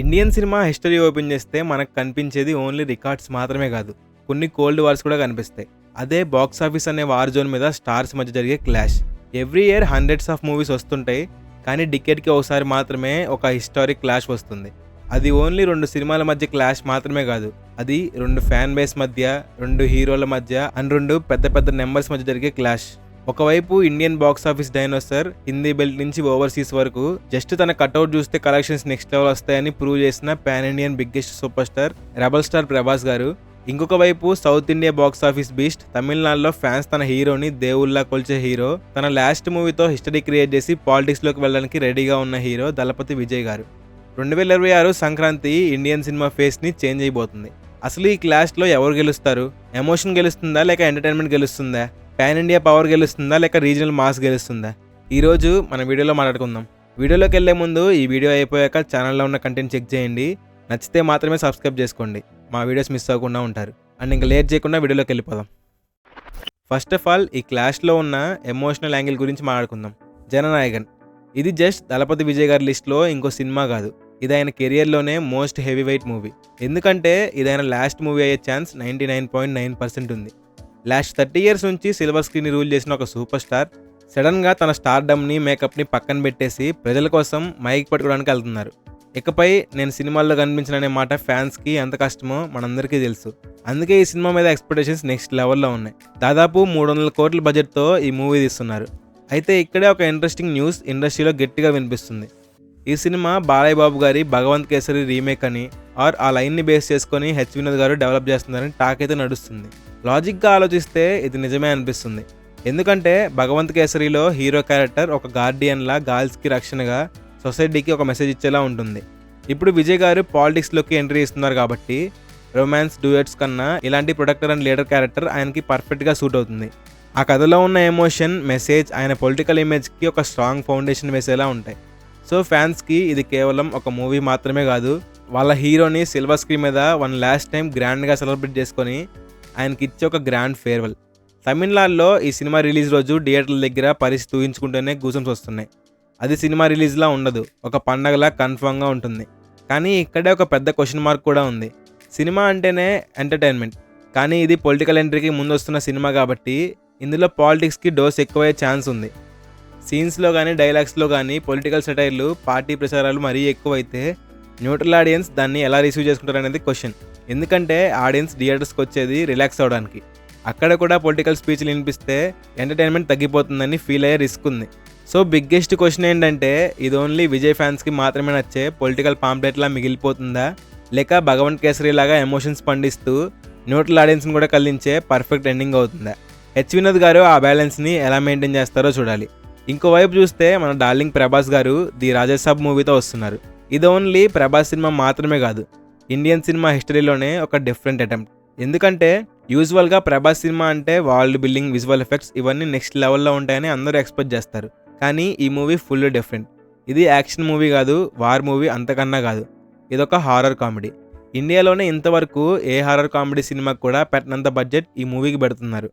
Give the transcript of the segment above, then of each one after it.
Indian cinema history open చేస్తే మనకు కనిపించేది ఓన్లీ రికార్డ్స్ మాత్రమే కాదు కొన్ని కోల్డ్ వార్స్ కూడా కనిపిస్తాయి. అదే బాక్స్ ఆఫీస్ అనే వార్ జోన్ మీద స్టార్స్ మధ్య జరిగే clash. Every year hundreds of movies వస్తుంటాయి కానీ డికెట్కి ఒకసారి మాత్రమే ఒక హిస్టారిక్ క్లాష్ వస్తుంది. అది ఓన్లీ రెండు సినిమాల మధ్య క్లాష్ మాత్రమే కాదు అది రెండు ఫ్యాన్ బేస్ మధ్య రెండు హీరోల మధ్య అండ్ రెండు పెద్ద పెద్ద నెంబర్స్ మధ్య జరిగే క్లాష్. ఒకవైపు Indian box office dinosaur Hindi belt నుంచి ఓవర్సీస్ వరకు జస్ట్ తన కట్అవుట్ చూస్తే కలెక్షన్స్ నెక్స్ట్ లెవెల్ వస్తాయని ప్రూవ్ చేసిన pan Indian biggest super star rebel star Prabhas garu. ఇంకొక వైపు south India box office beast తమిళనాడులో ఫ్యాన్స్ తన హీరోని దేవుల్లా కొల్చే హీరో. తన లాస్ట్ మూవీతో హిస్టరీ క్రియేట్ చేసి పాలిటిక్స్లోకి వెళ్ళడానికి రెడీగా ఉన్న హీరో దళపతి విజయ్ గారు. రెండు వేల ఇరవై ఆరు సంక్రాంతి ఇండియన్ సినిమా ఫేస్ని చేంజ్ అయిపోతుంది. అసలు ఈ క్లాష్లో ఎవరు గెలుస్తారు? ఎమోషన్ గెలుస్తుందా లేక ఎంటర్టైన్మెంట్ గెలుస్తుందా? పాన్ ఇండియా పవర్ గెలుస్తుందా లేక రీజనల్ మాస్ గెలుస్తుందా? ఈరోజు మన వీడియోలో మాట్లాడుకుందాం. వీడియోలోకి వెళ్ళే ముందు ఈ వీడియో అయిపోయాక ఛానల్లో ఉన్న కంటెంట్ చెక్ చేయండి. నచ్చితే మాత్రమే సబ్స్క్రైబ్ చేసుకోండి. మా వీడియోస్ మిస్ అవ్వకుండా ఉంటారు. అండ్ ఇంకా లేట్ చేయకుండా వీడియోలోకి వెళ్ళిపోదాం. ఫస్ట్ ఆఫ్ ఆల్ ఈ క్లాష్లో ఉన్న ఎమోషనల్ యాంగిల్ గురించి మాట్లాడుకుందాం. జననాయకన్. ఇది జస్ట్ దళపతి విజయ్ గారి లిస్ట్లో ఇంకో సినిమా కాదు. ఇది ఆయన కెరియర్లోనే మోస్ట్ హెవీ వెయిట్ మూవీ ఎందుకంటే ఇది ఆయన లాస్ట్ మూవీ అయ్యే chance ninety nine point nine percent ఉంది. లాస్ట్ థర్టీ ఇయర్స్ నుంచి సిల్వర్ స్క్రీన్ రూల్ చేసిన ఒక సూపర్ స్టార్ సడన్గా తన స్టార్డమ్ని మేకప్ని పక్కన పెట్టేసి ప్రజల కోసం మైక్ పట్టుకోవడానికి వెళ్తున్నారు. ఇకపై నేను సినిమాల్లో కనిపించిన మాట ఫ్యాన్స్కి ఎంత కష్టమో మనందరికీ తెలుసు. అందుకే ఈ సినిమా మీద ఎక్స్పెక్టేషన్స్ నెక్స్ట్ లెవెల్లో ఉన్నాయి. దాదాపు మూడు వందల కోట్ల బడ్జెట్తో ఈ మూవీ తీస్తున్నారు. అయితే ఇక్కడే ఒక ఇంట్రెస్టింగ్ న్యూస్ ఇండస్ట్రీలో గట్టిగా వినిపిస్తుంది. ఈ సినిమా బాలయ్య బాబు గారి భగవంత్ కేసరి రీమేక్ అని ఆర్ ఆ లైన్ని బేస్ చేసుకొని హెచ్ వినోద్ గారు డెవలప్ చేస్తున్నారని టాక్ అయితే నడుస్తుంది. లాజిక్గా ఆలోచిస్తే ఇది నిజమే అనిపిస్తుంది. ఎందుకంటే భగవంత్ కేసరిలో హీరో క్యారెక్టర్ ఒక గార్డియన్లా గర్ల్స్కి రక్షణగా సొసైటీకి ఒక మెసేజ్ ఇచ్చేలా ఉంటుంది. ఇప్పుడు విజయ్ గారు పాలిటిక్స్లోకి ఎంట్రీ ఇస్తున్నారు కాబట్టి రొమాన్స్ డూయట్స్ కన్నా ఇలాంటి ప్రొడక్టర్ అండ్ లీడర్ క్యారెక్టర్ ఆయనకి పర్ఫెక్ట్గా సూట్ అవుతుంది. ఆ కథలో ఉన్న ఎమోషన్ మెసేజ్ ఆయన పొలిటికల్ ఇమేజ్కి ఒక స్ట్రాంగ్ ఫౌండేషన్ వేసేలా ఉంటాయి. సో ఫ్యాన్స్కి ఇది కేవలం ఒక మూవీ మాత్రమే కాదు వాళ్ళ హీరోని సిల్వర్ స్క్రీన్ మీద వన్ లాస్ట్ టైం గ్రాండ్గా సెలబ్రేట్ చేసుకొని ఆయనకి ఇచ్చే ఒక గ్రాండ్ ఫేర్వెల్. తమిళనాడులో ఈ సినిమా రిలీజ్ రోజు థియేటర్ల దగ్గర పరిస్థితి ఊహించుకుంటేనే గూసమ్స్ వస్తున్నాయి. అది సినిమా రిలీజ్లా ఉండదు ఒక పండగలా కన్ఫామ్గా ఉంటుంది. కానీ ఇక్కడే ఒక పెద్ద క్వశ్చన్ మార్క్ కూడా ఉంది. సినిమా అంటేనే ఎంటర్టైన్మెంట్ కానీ ఇది పొలిటికల్ ఎంట్రీకి ముందు వస్తున్న సినిమా కాబట్టి ఇందులో పాలిటిక్స్కి డోస్ ఎక్కువయ్యే ఛాన్స్ ఉంది. సీన్స్లో కానీ డైలాగ్స్లో కానీ పొలిటికల్ సెటైర్లు పార్టీ ప్రచారాలు మరీ ఎక్కువైతే న్యూట్రల్ ఆడియన్స్ దాన్ని ఎలా రిసీవ్ చేసుకుంటారు అనేది క్వశ్చన్. ఎందుకంటే ఆడియన్స్ థియేటర్స్కి వచ్చేది రిలాక్స్ అవడానికి. అక్కడ కూడా పొలిటికల్ స్పీచ్లు వినిపిస్తే ఎంటర్టైన్మెంట్ తగ్గిపోతుందని ఫీల్ అయ్యే రిస్క్ ఉంది. సో బిగ్గెస్ట్ క్వశ్చన్ ఏంటంటే ఇది ఓన్లీ విజయ్ ఫ్యాన్స్కి మాత్రమే నచ్చే పొలిటికల్ పాంప్లెట్లా మిగిలిపోతుందా? లేక భగవంత్ కేసరి లాగా ఎమోషన్స్ పండిస్తూ న్యూట్రల్ ఆడియన్స్ని కూడా కలిగించే పర్ఫెక్ట్ ఎండింగ్ అవుతుందా? హెచ్ వినోద్ గారు ఆ బ్యాలెన్స్ని ఎలా మెయింటైన్ చేస్తారో చూడాలి. ఇంకోవైపు చూస్తే మన డార్లింగ్ ప్రభాస్ గారు ది రాజాసాబ్ మూవీతో వస్తున్నారు. ఇది ఓన్లీ ప్రభాస్ సినిమా మాత్రమే కాదు ఇండియన్ సినిమా హిస్టరీలోనే ఒక డిఫరెంట్ అటెంప్ట్. ఎందుకంటే యూజువల్గా ప్రభాస్ సినిమా అంటే వరల్డ్ బిల్డింగ్ విజువల్ ఎఫెక్ట్స్ ఇవన్నీ నెక్స్ట్ లెవెల్లో ఉంటాయని అందరూ ఎక్స్పెక్ట్ చేస్తారు. కానీ ఈ మూవీ ఫుల్ డిఫరెంట్. ఇది యాక్షన్ మూవీ కాదు వార్ మూవీ అంతకన్నా కాదు. ఇదొక హారర్ కామెడీ. ఇండియాలోనే ఇంతవరకు ఏ హారర్ కామెడీ సినిమాకి కూడా పెట్టినంత బడ్జెట్ ఈ మూవీకి పెడుతున్నారు.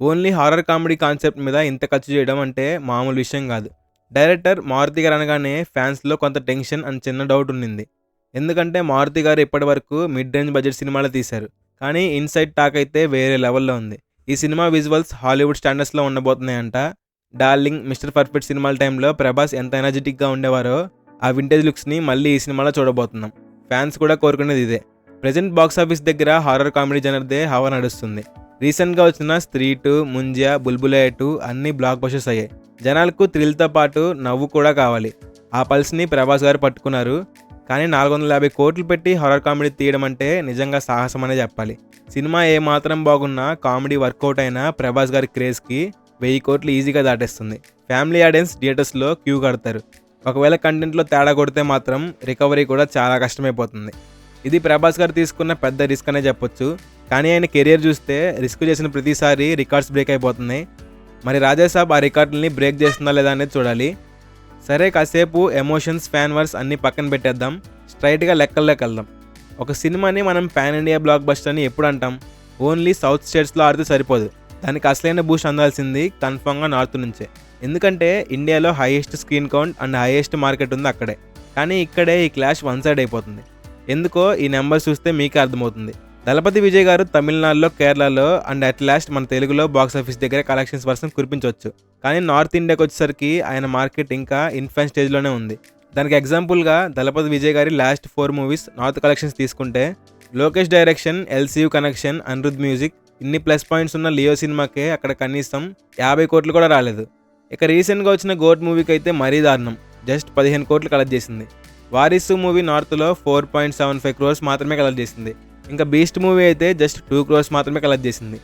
ఓన్లీ హారర్ కామెడీ కాన్సెప్ట్ మీద ఇంత ఖర్చు చేయడం అంటే మామూలు విషయం కాదు. డైరెక్టర్ మారుతి గారు అనగానే ఫ్యాన్స్లో కొంత టెన్షన్ అని చిన్న డౌట్ ఉండింది. ఎందుకంటే మారుతి గారు ఇప్పటి వరకు మిడ్ రేంజ్ బడ్జెట్ సినిమాలు తీశారు. కానీ ఇన్సైడ్ టాక్ అయితే వేరే లెవెల్లో ఉంది. ఈ సినిమా విజువల్స్ హాలీవుడ్ స్టాండర్డ్స్లో ఉండబోతున్నాయంట. డార్లింగ్ మిస్టర్ పర్ఫెక్ట్ సినిమాల టైంలో ప్రభాస్ ఎంత ఎనర్జెటిక్గా ఉండేవారో ఆ వింటేజ్ లుక్స్ని మళ్ళీ ఈ సినిమాలో చూడబోతున్నాం. ఫ్యాన్స్ కూడా కోరుకునేది ఇదే. ప్రజెంట్ బాక్స్ ఆఫీస్ దగ్గర హారర్ కామెడీ జనర్దే హవా నడుస్తుంది. రీసెంట్గా వచ్చిన స్త్రీ టూ ముంజియా బుల్బులే టూ అన్ని బ్లాక్ బస్టర్స్ అయ్యాయి. జనాలకు థ్రిల్తో పాటు నవ్వు కూడా కావాలి. ఆ పల్స్ని ప్రభాస్ గారు పట్టుకున్నారు. కానీ నాలుగు వందల యాభై కోట్లు పెట్టి హర్రర్ కామెడీ తీయడం అంటే నిజంగా సాహసం అనే చెప్పాలి. సినిమా ఏ మాత్రం బాగున్నా కామెడీ వర్కౌట్ అయినా ప్రభాస్ గారి క్రేజ్కి వెయ్యి కోట్లు ఈజీగా దాటేస్తుంది. ఫ్యామిలీ ఆడియన్స్ థియేటర్స్లో క్యూ కడతారు. ఒకవేళ కంటెంట్లో తేడా కొడితే మాత్రం రికవరీ కూడా చాలా కష్టమైపోతుంది. ఇది ప్రభాస్ గారు తీసుకున్న పెద్ద రిస్క్ అనే చెప్పొచ్చు. కానీ ఆయన కెరియర్ చూస్తే రిస్క్ చేసిన ప్రతిసారి రికార్డ్స్ బ్రేక్ అయిపోతున్నాయి. మరి రాజాసాబ్ ఆ రికార్డుల్ని బ్రేక్ చేస్తుందా లేదా అనేది చూడాలి. సరే కాసేపు ఎమోషన్స్ ఫ్యాన్ వర్స్ అన్నీ పక్కన పెట్టేద్దాం. స్ట్రైట్గా లెక్కల్లోకి వెళ్దాం. ఒక సినిమాని మనం పాన్ ఇండియా బ్లాక్ బస్టర్ అని ఎప్పుడు అంటాం? ఓన్లీ సౌత్ స్టేట్స్లో ఆడితే సరిపోదు. దానికి అసలైన బూస్ట్ అందాల్సింది కన్ఫామ్గా నార్త్ నుంచే. ఎందుకంటే ఇండియాలో highest screen count and highest market ఉంది అక్కడే. కానీ ఇక్కడే ఈ క్లాష్ వన్ సైడ్ అయిపోతుంది. ఎందుకో ఈ నెంబర్ చూస్తే మీకే అర్థమవుతుంది. దళపతి విజయ్ గారు తమిళనాడులో కేరళలో అండ్ అట్ లాస్ట్ మన తెలుగులో బాక్స్ ఆఫీస్ దగ్గర కలెక్షన్స్ పర్సన్ కురిపించవచ్చు. కానీ నార్త్ ఇండియాకి వచ్చేసరికి ఆయన మార్కెట్ ఇంకా ఇన్ఫాన్ స్టేజ్లోనే ఉంది. దానికి ఎగ్జాంపుల్గా దళపతి విజయ్ గారి last four movies north collections తీసుకుంటే Lokesh direction LCU connection Anirudh music ఇన్ని ప్లస్ పాయింట్స్ ఉన్న లియో సినిమాకే అక్కడ కనీసం యాభై కోట్లు కూడా రాలేదు. ఇక రీసెంట్గా వచ్చిన గోట్ మూవీకి అయితే మరీ దారుణం. జస్ట్ పదిహేను కోట్లు కలెక్ట్ చేసింది. వారిసు మూవీ నార్త్లో four point seven five crores మాత్రమే కలెక్ట్ చేసింది. ఇంకా బీస్ట్ మూవీ అయితే జస్ట్ టూ క్రోర్స్ మాత్రమే కలెక్ట్ చేసింది.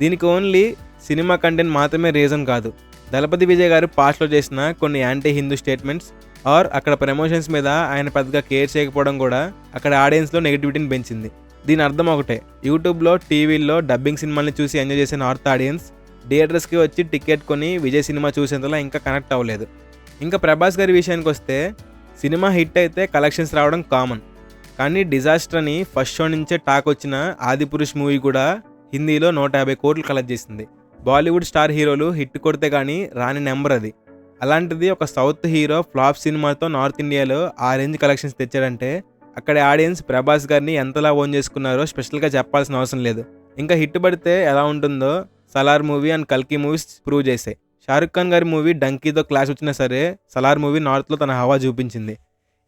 దీనికి ఓన్లీ సినిమా కంటెంట్ మాత్రమే రీజన్ కాదు. దళపతి విజయ్ గారు పాస్ట్లో చేసిన కొన్ని యాంటీ హిందూ స్టేట్మెంట్స్ ఆర్ అక్కడ ప్రమోషన్స్ మీద ఆయన పెద్దగా కేర్ చేయకపోవడం కూడా అక్కడ ఆడియన్స్లో నెగిటివిటీని పెంచింది. దీని అర్థం ఒకటే. యూట్యూబ్లో టీవీల్లో డబ్బింగ్ సినిమాల్ని చూసి ఎంజాయ్ చేసే నార్త్ ఆడియన్స్ థియేటర్స్కి వచ్చి టికెట్ కొని విజయ్ సినిమా చూసేంతలా ఇంకా కనెక్ట్ అవ్వలేదు. ఇంకా ప్రభాస్ గారి విషయానికి వస్తే సినిమా హిట్ అయితే కలెక్షన్స్ రావడం కామన్. కానీ డిజాస్టర్ అని ఫస్ట్ షో నుంచే టాక్ వచ్చిన ఆదిపురుష్ మూవీ కూడా హిందీలో నూట యాభై కోట్లు కలెక్ట్ చేసింది. బాలీవుడ్ స్టార్ హీరోలు హిట్ కొడితే కానీ రాని నెంబర్ అది. అలాంటిది ఒక సౌత్ హీరో ఫ్లాప్ సినిమాతో నార్త్ ఇండియాలో ఆ రేంజ్ కలెక్షన్స్ తెచ్చాడంటే అక్కడ ఆడియన్స్ ప్రభాస్ గారిని ఎంతలా ఓన్ చేసుకున్నారో స్పెషల్గా చెప్పాల్సిన అవసరం లేదు. ఇంకా హిట్ పడితే ఎలా ఉంటుందో సలార్ మూవీ అండ్ కల్కి మూవీస్ ప్రూవ్ చేసాయి. షారుఖ్ ఖాన్ గారి మూవీ డంకీతో క్లాస్ వచ్చినా సరే సలార్ మూవీ నార్త్లో తన హవా చూపించింది.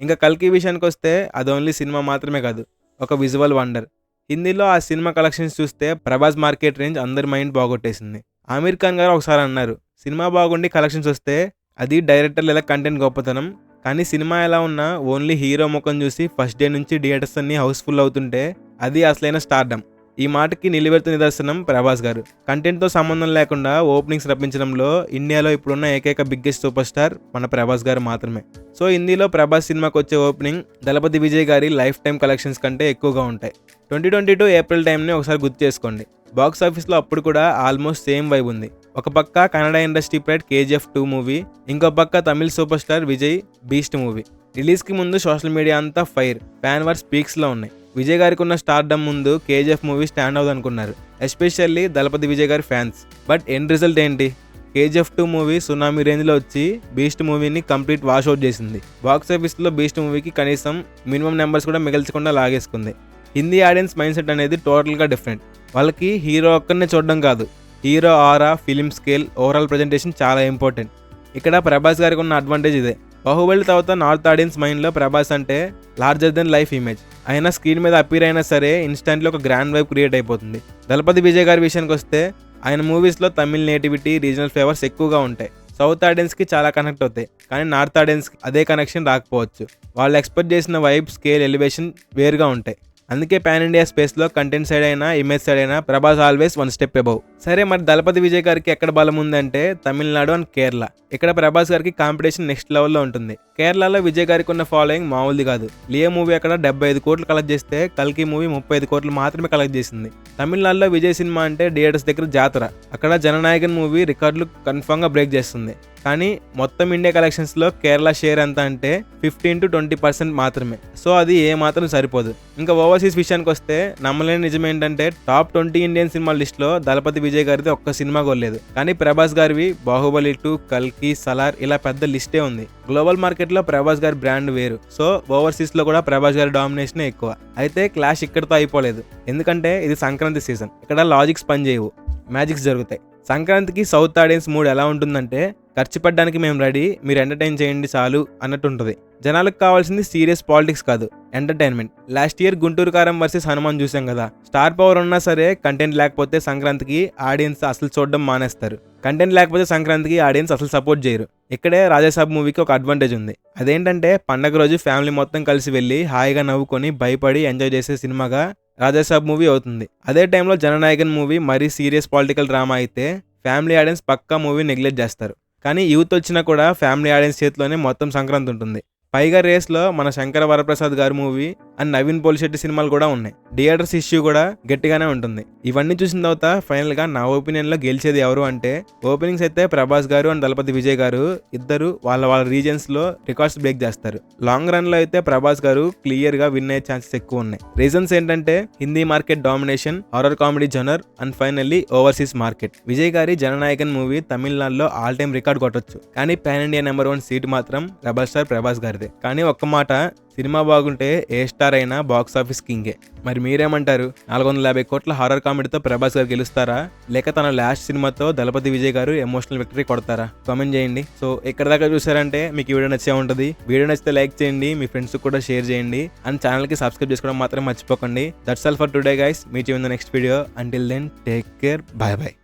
ఇంకా కల్కి విషయానికి వస్తే అది ఓన్లీ సినిమా మాత్రమే కాదు ఒక విజువల్ వండర్. హిందీలో ఆ సినిమా కలెక్షన్స్ చూస్తే ప్రభాస్ మార్కెట్ రేంజ్ అందరి మైండ్ బాగొట్టేసింది. ఆమీర్ ఖాన్ గారు ఒకసారి అన్నారు సినిమా బాగుండి కలెక్షన్స్ వస్తే అది డైరెక్టర్ లేదా కంటెంట్ గొప్పతనం కానీ సినిమా ఎలా ఉన్నా ఓన్లీ హీరో ముఖం చూసి ఫస్ట్ డే నుంచి థియేటర్స్ అన్ని హౌస్ఫుల్ అవుతుంటే అది అసలైన స్టార్డమ్. ఈ మాటకి నిలువెత్తు నిదర్శనం ప్రభాస్ గారు. కంటెంట్తో సంబంధం లేకుండా ఓపెనింగ్స్ రప్పించడంలో ఇండియాలో ఇప్పుడున్న ఏకైక బిగ్గెస్ట్ సూపర్ స్టార్ మన ప్రభాస్ గారు మాత్రమే. సో హిందీలో ప్రభాస్ సినిమాకి వచ్చే ఓపెనింగ్ దళపతి విజయ్ గారి లైఫ్ టైం కలెక్షన్స్ కంటే ఎక్కువగా ఉంటాయి. ట్వంటీ ట్వంటీ టూ ఏప్రిల్ టైంని ఒకసారి గుర్తు చేసుకోండి. బాక్స్ ఆఫీస్లో అప్పుడు కూడా ఆల్మోస్ట్ సేమ్ వైబ్ ఉంది. ఒక పక్క Kannada industry pride KGF two movie ఇంకో పక్క Tamil super star Vijay beast movie. రిలీజ్కి ముందు సోషల్ మీడియా అంతా ఫైర్ ఫ్యాన్ వార్ స్పీక్స్లో ఉన్నాయి. విజయ్ గారికి ఉన్న స్టార్డమ్ ముందు కేజీఎఫ్ మూవీ స్టాండ్ అవుతుంది అనుకున్నారు ఎస్పెషల్లీ దళపతి విజయ్ గారి ఫ్యాన్స్. బట్ ఎండ్ రిజల్ట్ ఏంటి? కేజీఎఫ్ టూ మూవీ సునామీ రేంజ్లో వచ్చి బీస్ట్ మూవీని కంప్లీట్ వాష్ అవుట్ చేసింది. బాక్స్ ఆఫీస్లో బీస్ట్ మూవీకి కనీసం మినిమం నెంబర్స్ కూడా మిగల్చకుండా లాగేసుకుంది. హిందీ ఆడియన్స్ మైండ్ సెట్ అనేది టోటల్గా డిఫరెంట్. వాళ్ళకి హీరో ఒక్కరినే చూడడం కాదు hero aura film scale overall presentation చాలా ఇంపార్టెంట్. ఇక్కడ ప్రభాస్ గారికి ఉన్న అడ్వాంటేజ్ ఇదే. బాహుబలి తర్వాత నార్త్ ఆడియన్స్ మైండ్లో ప్రభాస్ అంటే లార్జర్ దెన్ లైఫ్ ఇమేజ్. అయినా స్క్రీన్ మీద అపీర్ అయినా సరే ఇన్స్టెంట్లో ఒక గ్రాండ్ వైబ్ క్రియేట్ అయిపోతుంది. దళపతి విజయ్ గారి విషయానికి వస్తే ఆయన మూవీస్లో తమిళ్ నేటివిటీ రీజనల్ ఫ్లేవర్స్ ఎక్కువగా ఉంటాయి. సౌత్ ఆడియన్స్కి చాలా కనెక్ట్ అవుతాయి. కానీ నార్త్ ఆడియన్స్కి అదే కనెక్షన్ రాకపోవచ్చు. వాళ్ళు ఎక్స్పెక్ట్ చేసిన వైబ్ స్కేల్ ఎలివేషన్ వేరుగా ఉంటాయి. అందుకే పాన్ ఇండియా స్పేస్లో కంటెంట్ సైడ్ అయినా ఇమేజ్ సైడ్ అయినా Prabhas always one step above సరే మరి దళపతి విజయ్ గారికి ఎక్కడ బలం ఉందంటే తమిళనాడు అండ్ కేరళ. ఇక్కడ ప్రభాస్ గారికి కాంపిటీషన్ నెక్స్ట్ లెవెల్లో ఉంటుంది. కేరళలో విజయ్ గారికి ఉన్న ఫాలోయింగ్ మామూలుది కాదు. లియో మూవీ అక్కడ డెబ్బై ఐదు కోట్లు కలెక్ట్ చేస్తే కల్కి మూవీ ముప్పై ఐదు కోట్లు మాత్రమే కలెక్ట్ చేసింది. తమిళనాడులో విజయ్ సినిమా అంటే థియేటర్స్ దగ్గర జాతర. అక్కడ జననాయకన్ మూవీ రికార్డులు కన్ఫామ్గా బ్రేక్ చేస్తుంది. కానీ మొత్తం ఇండియా కలెక్షన్స్లో కేరళ షేర్ ఎంత అంటే ఫిఫ్టీన్ టు ట్వంటీ పర్సెంట్ మాత్రమే. సో అది ఏ మాత్రం సరిపోదు. ఇంకా ఓవర్సీస్ విషయానికి వస్తే నమ్మలేని నిజం ఏంటంటే టాప్ ట్వంటీ ఇండియన్ సినిమా లిస్ట్లో దళపతి విజయ్ గారిది ఒక్క సినిమా కొలేదు కానీ ప్రభాస్ గారివి బాహుబలి టూ కల్కి సలార్ ఇలా పెద్ద లిస్టే ఉంది. గ్లోబల్ మార్కెట్ మార్కెట్లో ప్రభాస్ గారి బ్రాండ్ వేరు. సో ఓవర్సీస్లో కూడా ప్రభాస్ గారి డామినేషన్ ఎక్కువ. అయితే క్లాష్ ఇక్కడితో అయిపోలేదు. ఎందుకంటే ఇది సంక్రాంతి సీజన్. ఇక్కడ లాజిక్స్ పనిచేయవు. మ్యాజిక్స్ జరుగుతాయి. సంక్రాంతికి సౌత్ ఆడియన్స్ మూడ్ ఎలా ఉంటుందంటే ఖర్చు పెట్టడానికి మేము రెడీ మీరు ఎంటర్టైన్ చేయండి చాలు అన్నట్టు ఉంటుంది జనాలకు కావాల్సింది సీరియస్ పాలిటిక్స్ కాదు entertainment. Last year Guntur Kaaram versus Hanuman చూసాం కదా. స్టార్ పవర్ ఉన్నా సరే కంటెంట్ లేకపోతే సంక్రాంతికి ఆడియన్స్ అసలు చూడడం మానేస్తారు. కంటెంట్ లేకపోతే సంక్రాంతికి ఆడియన్స్ అసలు సపోర్ట్ చేయరు. ఇక్కడే రాజాసాబ్ మూవీకి ఒక అడ్వాంటేజ్ ఉంది. అదేంటంటే పండగ రోజు ఫ్యామిలీ మొత్తం కలిసి వెళ్ళి హాయిగా నవ్వుకొని భయపడి ఎంజాయ్ చేసే సినిమాగా రాజాసాబ్ మూవీ అవుతుంది. అదే టైంలో జననాయకన్ మూవీ మరీ సీరియస్ పొలిటికల్ డ్రామా అయితే ఫ్యామిలీ ఆడియన్స్ పక్కా మూవీ నెగ్లెక్ట్ చేస్తారు. కానీ యూత్ వచ్చినా కూడా ఫ్యామిలీ ఆడియన్స్ చేతిలోనే మొత్తం సంక్రాంతి ఉంటుంది. పైగా రేస్లో మన శంకర వరప్రసాద్ గారి మూవీ అండ్ నవీన్ పోలిశెట్టి సినిమాలు కూడా ఉన్నాయి. థియేటర్స్ ఇష్యూ కూడా గట్టిగానే ఉంటుంది. ఇవన్నీ చూసిన తర్వాత ఫైనల్గా నా ఒపీనియన్లో గెలిచేది ఎవరు అంటే ఓపెనింగ్స్ అయితే ప్రభాస్ గారు అండ్ దళపతి విజయ్ గారు ఇద్దరు వాళ్ళ వాళ్ళ రీజన్స్లో రికార్డ్స్ బ్రేక్ చేస్తారు. లాంగ్ రన్లో అయితే ప్రభాస్ గారు క్లియర్గా విన్ అయ్యే ఛాన్సెస్ ఎక్కువ ఉన్నాయి. రీజన్స్ ఏంటంటే Hindi market domination horror comedy genre and finally overseas market. Vijay గారి జననాయకన్ మూవీ తమిళనాడులో ఆల్ టైమ్ రికార్డ్ కొట్టొచ్చు. కానీ pan India number one seat మాత్రం రెబల్ స్టార్ ప్రభాస్ గారిదే. కానీ ఒక్క మాట సినిమా బాగుంటే ఏ స్టార్ అయినా బాక్స్ ఆఫీస్ కింగే. మరి మీరేమంటారు? నాలుగు వందల యాభై కోట్ల హారర్ కామెడీతో ప్రభాస్ గారు గెలుస్తారా? లేక తన లాస్ట్ సినిమాతో దళపతి విజయ్ గారు ఎమోషనల్ విక్టరీ కొడతారా? కామెంట్ చేయండి. సో ఎక్కడ దాకా చూసారంటే మీకు వీడియో నచ్చే ఉంటుంది. వీడియో నచ్చితే లైక్ చేయండి మీ ఫ్రెండ్స్ కూడా షేర్ చేయండి. అండ్ ఛానల్కి సబ్స్క్రైబ్ చేసుకోవడం మాత్రం మర్చిపోకండి. That's all for today guys me you in the next video. Until then take care bye bye